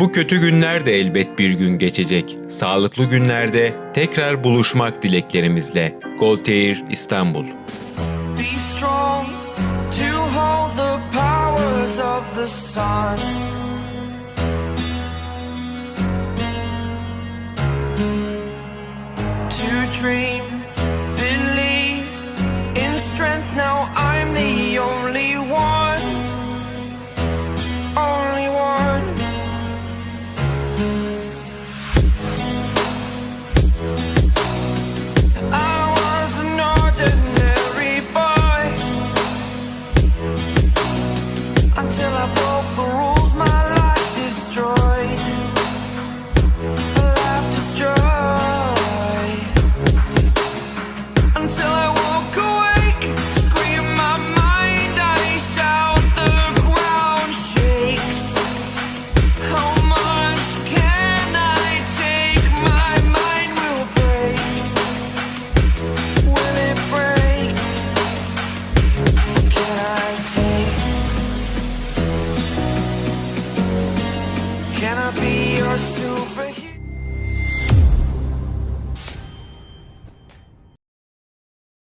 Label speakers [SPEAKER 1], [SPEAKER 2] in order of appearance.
[SPEAKER 1] Bu kötü günler de elbet bir gün geçecek. Sağlıklı günlerde tekrar buluşmak dileklerimizle. Goltair İstanbul
[SPEAKER 2] Be strong to hold the powers of the sun. To dream, believe in strength. Now I'm the only one. Only until I broke the rules. Can I be your superhero?